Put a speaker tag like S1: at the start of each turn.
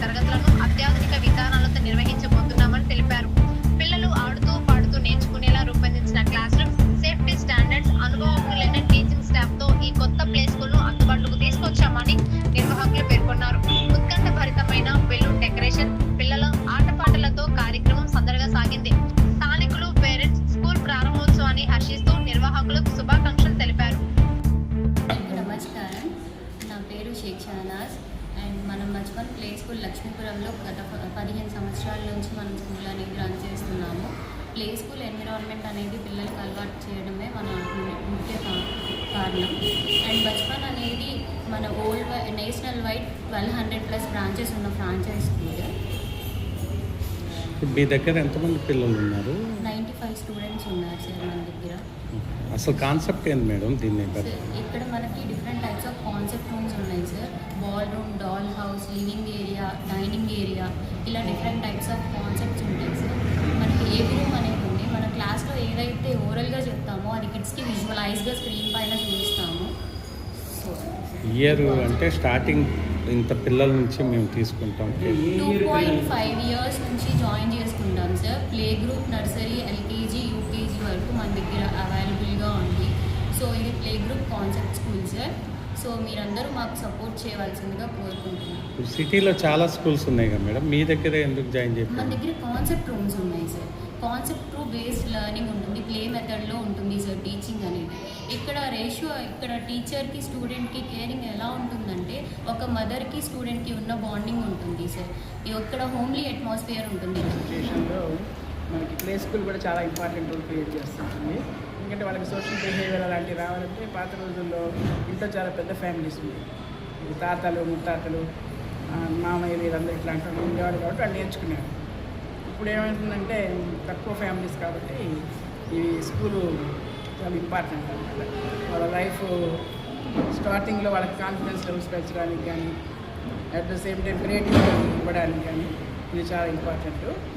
S1: తరగతులను అత్యాధునిక విధానాలతో నిర్వహించబోతున్నామని తెలిపారు. పిల్లలు ఆడుతూ పాడుతూ నేర్చుకునేలా రూపొందించిన క్లాస్ రూమ్ సేఫ్టీ స్టాండర్డ్స్ లేని టీచింగ్ స్టాఫ్తో ఈ కొత్త ప్లేస్ స్కూల్ను అందుబాటులోకి తీసుకొచ్చామని
S2: స్కూల్ లక్ష్మీపురంలో గత పదిహేను సంవత్సరాల నుంచి మనం స్కూల్ అనేది రన్ చేస్తున్నాము. ప్లే స్కూల్ ఎన్విరాన్మెంట్ అనేది పిల్లలకు అలవాటు చేయడమే మన ముఖ్య కారణం. అండ్ బచ్పన్ అనేది మన old national wide twelve hundred plus branches ఉన్న ఫ్రాంచైజ్ స్కూల్.
S3: మీ దగ్గర ఎంతమంది పిల్లలు ఉన్నారు?
S2: నైంటీ ఫైవ్ స్టూడెంట్స్ ఉన్నారు సార్ మన దగ్గర.
S3: అసలు కాన్సెప్ట్ ఏంటి మేడం దీన్ని
S2: ఇక్కడ మనకి different types of concept rooms ఉన్నాయి sir. Ballroom doll house living area dining area ఇలా డిఫరెంట్ టైప్స్ ఆఫ్ కాన్సెప్ట్స్ ఉంటాయి సార్. మనకి ఏవి రూమ్ అనేది ఉంది మన క్లాస్లో ఏదైతే ఓరల్గా చెప్తామో అది కిడ్స్కి విజువలైజ్గా స్క్రీన్ పైన చూపిస్తాము. సో ఇయర్ అంటే
S3: స్టార్టింగ్ ఇంత పిల్లల నుంచి మేము తీసుకుంటాం.
S4: టూ పాయింట్
S2: ఫైవ్ ఇయర్స్ నుంచి జాయిన్ చేసుకుంటాం sir. Play group nursery LKG UKG వరకు మన దగ్గర అవైలబుల్గా ఉంది. సో ఇది play group concept school sir. So మీరందరూ మాకు సపోర్ట్ చేయవలసిందిగా కోరుకుంటున్నాను
S3: సిటీలో చాలా స్కూల్స్ ఉన్నాయి కదా మేడం? మీ దగ్గర ఎందుకు జాయిన్ మన చేయాలి
S2: దగ్గర కాన్సెప్ట్ రూమ్స్ ఉన్నాయి sir. Concept room based learning ఉంటుంది ప్లే మెథడ్లో ఉంటుంది సార్ టీచింగ్ అనేది. ఇక్కడ రేషియో ఇక్కడ టీచర్కి స్టూడెంట్కి కేరింగ్ ఎలా ఉంటుందంటే ఒక మదర్కి స్టూడెంట్కి ఉన్న బాండింగ్ ఉంటుంది సార్. ఇక్కడ హోమ్లీ అట్మాస్ఫియర్ ఉంటుంది.
S5: మనకి ప్లే స్కూల్ కూడా చాలా ఇంపార్టెంట్ రోల్ క్రియేట్ చేస్తుంది ఎందుకంటే వాళ్ళకి సోషల్ బిహేవియర్ అలాంటివి రావాలంటే పాత రోజుల్లో ఇంట్లో చాలా పెద్ద ఫ్యామిలీస్ ఉన్నాయి తాతలు ముత్తాతలు మామయ్య వీరందరూ వీళ్ళందరూ ఇట్లాంటి వాళ్ళు ఉండేవాడు కాబట్టి వాళ్ళు నేర్చుకునేవారు. ఇప్పుడు ఏమవుతుందంటే తక్కువ ఫ్యామిలీస్ కాబట్టి ఈ స్కూలు చాలా ఇంపార్టెంట్ అనమాట వాళ్ళ లైఫ్ స్టార్టింగ్లో వాళ్ళకి కాన్ఫిడెన్స్ లెవెల్స్ పెంచడానికి కానీ at the same time creativity ఇవ్వడానికి కానీ ఇది చాలా ఇంపార్టెంట్